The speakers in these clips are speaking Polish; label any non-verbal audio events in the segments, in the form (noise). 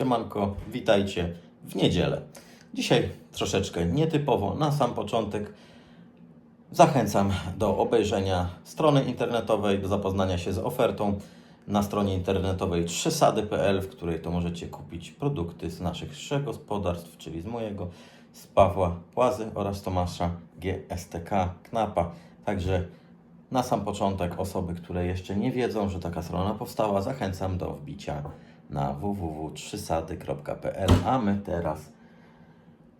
Siemanko, witajcie w niedzielę. Dzisiaj troszeczkę nietypowo, na sam początek zachęcam do obejrzenia strony internetowej, do zapoznania się z ofertą na stronie internetowej trzysady.pl, w której to możecie kupić produkty z naszych trzech gospodarstw, czyli z mojego, z Pawła Płazy oraz Tomasza GSTK Knapa. Także na sam początek osoby, które jeszcze nie wiedzą, że taka strona powstała, zachęcam do wbicia na www.trzysady.pl. A my teraz,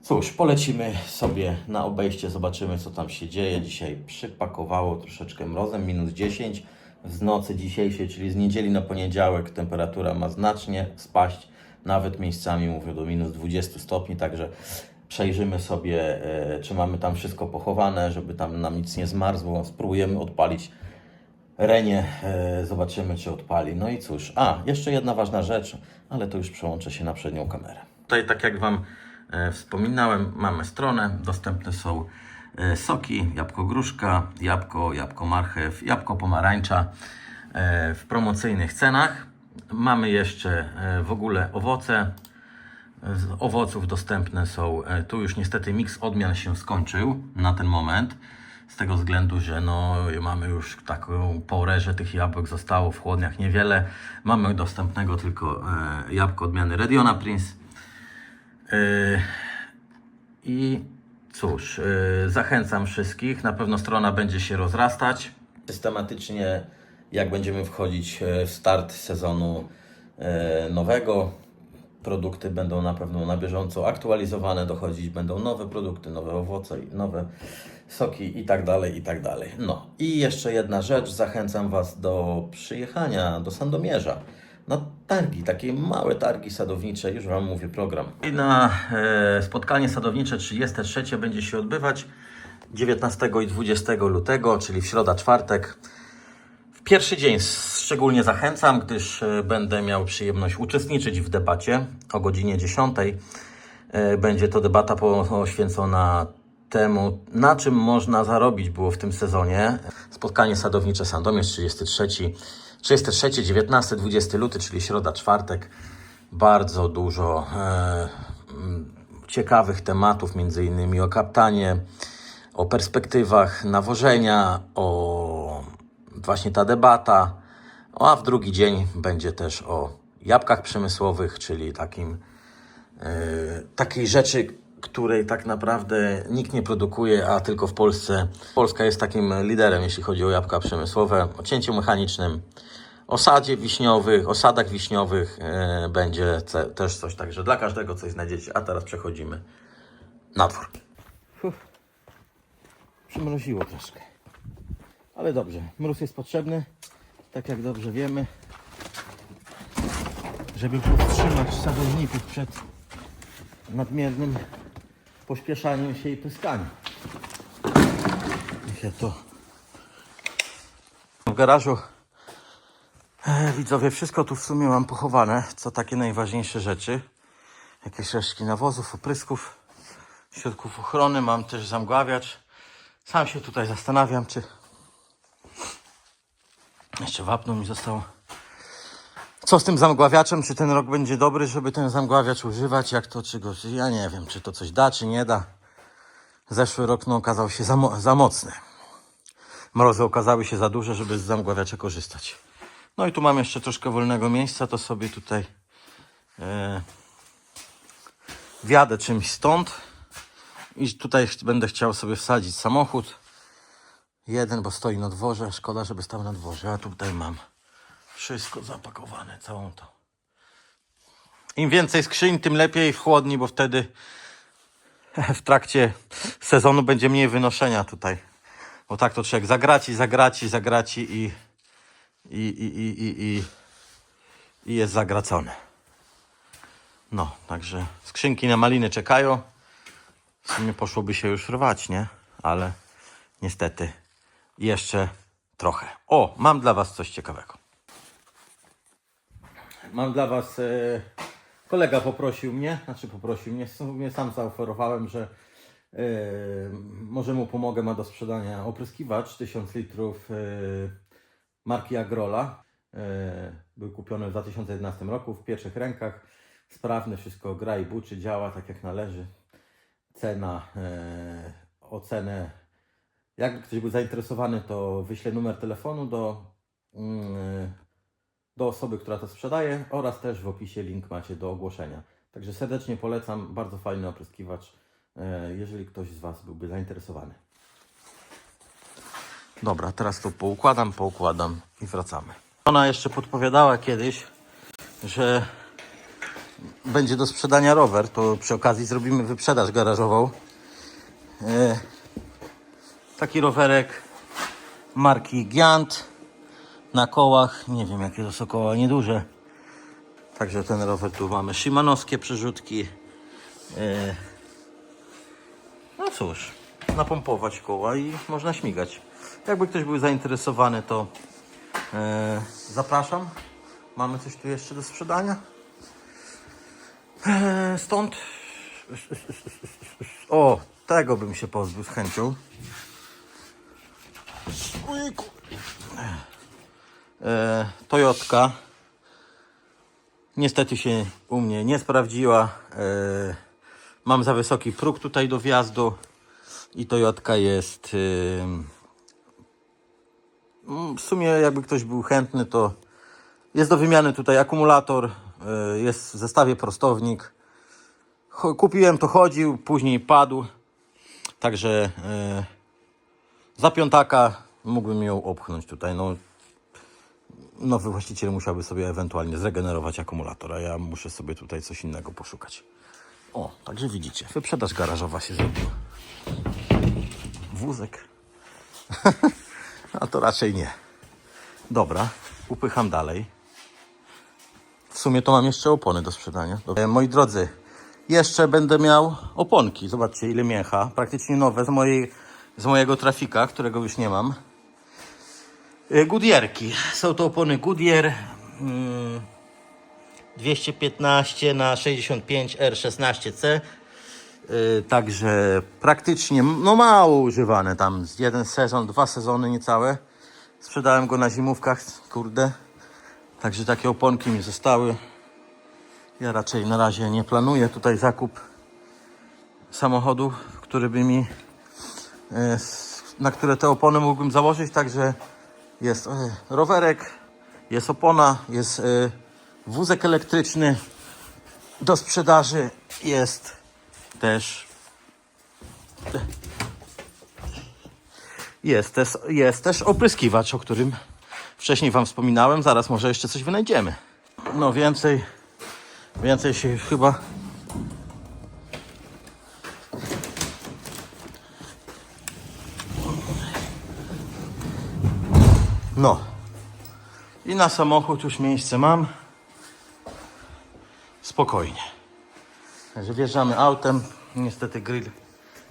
cóż, polecimy sobie na obejście, zobaczymy co tam się dzieje. Dzisiaj przypakowało troszeczkę mrozem, minus 10. Z nocy dzisiejszej, czyli z niedzieli na poniedziałek, temperatura ma znacznie spaść, nawet miejscami mówię do minus 20 stopni, także przejrzymy sobie, e, czy mamy tam wszystko pochowane, żeby tam nam nic nie zmarzło. Spróbujemy odpalić Renie, e, zobaczymy czy odpali. No i cóż, a jeszcze jedna ważna rzecz, ale to już przełączę się na przednią kamerę. Tutaj, tak jak Wam e, wspominałem, mamy stronę. Dostępne są e, soki, jabłko gruszka, jabłko, jabłko marchew, jabłko pomarańcza w promocyjnych cenach. Mamy jeszcze w ogóle owoce. Z owoców dostępne są, tu już niestety miks odmian się skończył na ten moment, z tego względu, że no, mamy już taką porę, że tych jabłek zostało w chłodniach niewiele. Mamy dostępnego tylko e, jabłko odmiany Rediona Prince. E, I cóż, e, zachęcam wszystkich, na pewno strona będzie się rozrastać. Systematycznie, jak będziemy wchodzić e, w start sezonu e, nowego, produkty będą na pewno na bieżąco aktualizowane, dochodzić będą nowe produkty, nowe owoce, nowe soki i tak dalej, i tak dalej. No i jeszcze jedna rzecz, zachęcam Was do przyjechania do Sandomierza na targi, takie małe targi sadownicze, już Wam mówię program. I na e, spotkanie sadownicze 33 będzie się odbywać 19 i 20 lutego, czyli w środa, czwartek. W pierwszy dzień szczególnie zachęcam, gdyż e, będę miał przyjemność uczestniczyć w debacie o godzinie 10. E, Będzie to debata poświęcona temu, na czym można zarobić było w tym sezonie. Spotkanie sadownicze Sandomierz 33, 33, 19, 20 luty, czyli środa, czwartek. Bardzo dużo e, ciekawych tematów, między innymi o kaptanie, o perspektywach nawożenia, o właśnie ta debata. A w drugi dzień będzie też o jabłkach przemysłowych, czyli takim, e, takiej rzeczy, której tak naprawdę nikt nie produkuje, a tylko w Polsce. Polska jest takim liderem, jeśli chodzi o jabłka przemysłowe, o cięciu mechanicznym, o sadzie wiśniowych, o sadach wiśniowych e, będzie też coś, także dla każdego coś znajdziecie. A teraz przechodzimy na dwór. Przymroziło troszkę. Ale dobrze, mróz jest potrzebny, tak jak dobrze wiemy, żeby powstrzymać sadowników przed nadmiernym pośpieszaniem się i pyskaniem. Niech ja to w garażu e, widzowie, wszystko tu w sumie mam pochowane, co takie najważniejsze rzeczy. Jakieś resztki nawozów, oprysków, środków ochrony, mam też zamgławiacz. Sam się tutaj zastanawiam, czy jeszcze wapno mi zostało. Co z tym zamgławiaczem? Czy ten rok będzie dobry, żeby ten zamgławiacz używać? Jak to, czy go. Ja nie wiem, czy to coś da, czy nie da. Zeszły rok no, okazał się za, mo- za mocny. Mrozy okazały się za duże, żeby z zamgławiacza korzystać. No i tu mam jeszcze troszkę wolnego miejsca, to sobie tutaj e, wjadę czymś stąd. I tutaj będę chciał sobie wsadzić samochód. Jeden, bo stoi na dworze. Szkoda, żeby stał na dworze. A tutaj mam wszystko zapakowane, całą to. Im więcej skrzyń, tym lepiej w chłodni, bo wtedy (laughs) w trakcie sezonu będzie mniej wynoszenia tutaj. Bo tak to człowiek zagraci, zagraci, zagraci i, i, i, i, i, i, i jest zagracony. No, także skrzynki na maliny czekają. W sumie poszłoby się już rwać, nie? Ale niestety jeszcze trochę. O, mam dla Was coś ciekawego. Mam dla Was. E, kolega poprosił mnie, znaczy poprosił mnie, sam zaoferowałem, że e, może mu pomogę, ma do sprzedania opryskiwacz 1000 litrów e, marki Agrola. Był kupiony w 2011 roku w pierwszych rękach. sprawny, wszystko gra i buczy, działa tak jak należy. Cena, ocenę. Jakby ktoś był zainteresowany, to wyślę numer telefonu do, mm, do osoby, która to sprzedaje oraz też w opisie link macie do ogłoszenia. Także serdecznie polecam, bardzo fajny opryskiwacz, e, jeżeli ktoś z Was byłby zainteresowany. Dobra, teraz to poukładam, poukładam i wracamy. Ona jeszcze podpowiadała kiedyś, że będzie do sprzedania rower, to przy okazji zrobimy wyprzedaż garażową. E, taki rowerek marki Giant na kołach, nie wiem jakie to są koła, nieduże. Także ten rower tu mamy Szymanowskie przerzutki. E, no cóż, napompować koła i można śmigać. Jakby ktoś był zainteresowany, to e, zapraszam. Mamy coś tu jeszcze do sprzedania. E, stąd. O, tego bym się pozbył z chęcią. E, Toyotka. Niestety się u mnie nie sprawdziła. E, mam za wysoki próg tutaj do wjazdu i Toyotka jest. em, Mm, W sumie jakby ktoś był chętny, to jest do wymiany tutaj akumulator, y, jest w zestawie prostownik. Kupiłem to chodził, później padł. Także za piątaka mógłbym ją opchnąć tutaj. No, nowy właściciel musiałby sobie ewentualnie zregenerować akumulator, a ja muszę sobie tutaj coś innego poszukać. O, także widzicie, wyprzedaż garażowa się zrobiła. Wózek. (laughs) A to raczej nie. Dobra, upycham dalej. W sumie to mam jeszcze opony do sprzedania. Moi drodzy, jeszcze będę miał oponki. Zobaczcie ile mięcha. Praktycznie nowe z, mojej, z mojego trafika, którego już nie mam. E, Goodyearki. Są to opony Goodyear mm, 215 na 65 R16C. Yy, Także praktycznie no mało używane tam. Jeden sezon, dwa sezony niecałe. Sprzedałem go na zimówkach, kurde. Także takie oponki mi zostały. Ja raczej na razie nie planuję tutaj zakup samochodu, który by mi e, na które te opony mógłbym założyć. Także jest e, rowerek, jest opona, jest e, wózek elektryczny do sprzedaży, jest też jest też, jest też opryskiwacz, o którym wcześniej Wam wspominałem. Zaraz może jeszcze coś wynajdziemy. No więcej, więcej się chyba... No. I na samochód już miejsce mam. Spokojnie. Także wjeżdżamy autem. Niestety grill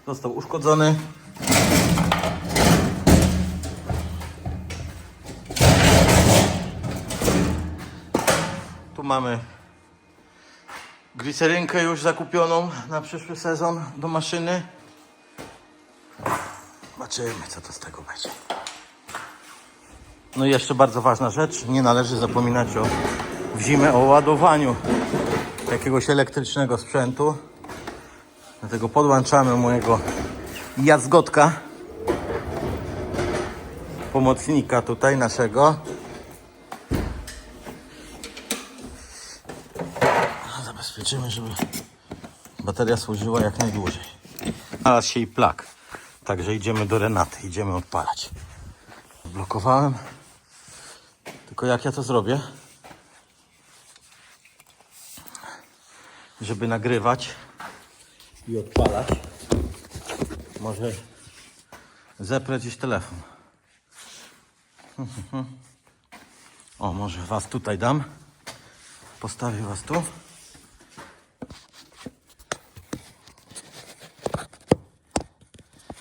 został uszkodzony. Tu mamy glicerynkę już zakupioną na przyszły sezon do maszyny. Zobaczymy, co to z tego będzie. No i jeszcze bardzo ważna rzecz. Nie należy zapominać o, w zimę o ładowaniu jakiegoś elektrycznego sprzętu. Dlatego podłączamy mojego jazgotka, pomocnika tutaj naszego. Zabezpieczymy, żeby bateria służyła jak najdłużej. Znalazł się i plak. Także idziemy do Renaty, idziemy odpalać. Blokowałem. Tylko jak ja to zrobię? żeby nagrywać i odpalać, może zeprę gdzieś telefon. O, może was tutaj dam. Postawię was tu.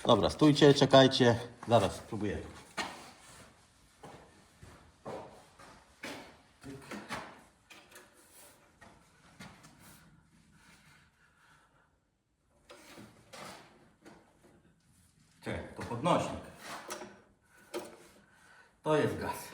Dobra, stójcie, czekajcie. Zaraz spróbuję. podnośnik. To jest gaz.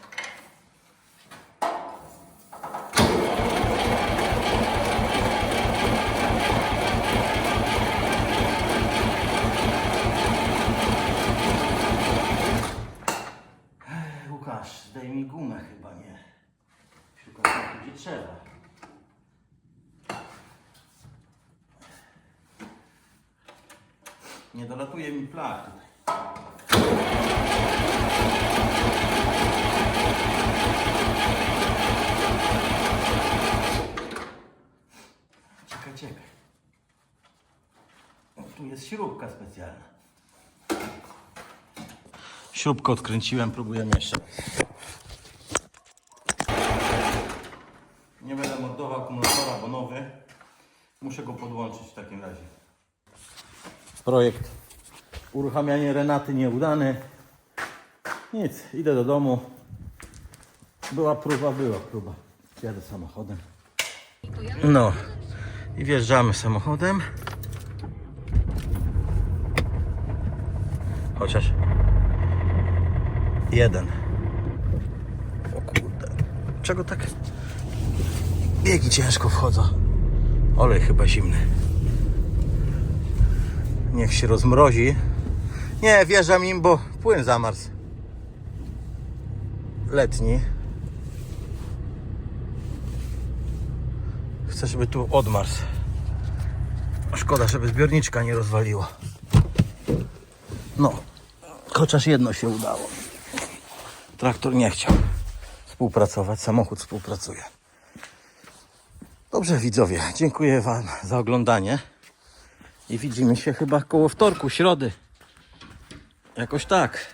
Łukasz, daj mi gumę chyba, nie? Szukam gdzie trzeba. Nie dolatuje mi plach tutaj. Śrubka specjalna. Śrubkę odkręciłem, próbujemy jeszcze. Nie będę mordował akumulatora, bo nowy. Muszę go podłączyć w takim razie. Projekt uruchamianie Renaty nieudany. Nic, idę do domu. Była próba, była próba. Jadę samochodem. No i wjeżdżamy samochodem. Chociaż jeden. O kurde. Czego tak biegi ciężko wchodzą? Olej chyba zimny. Niech się rozmrozi. Nie, wjeżdżam im, bo płyn zamarzł. Letni. Chcę, żeby tu odmarzł. Szkoda, żeby zbiorniczka nie rozwaliła. No, chociaż jedno się udało. Traktor nie chciał współpracować, samochód współpracuje. Dobrze, widzowie, dziękuję Wam za oglądanie. I widzimy się chyba koło wtorku, środy. Jakoś tak.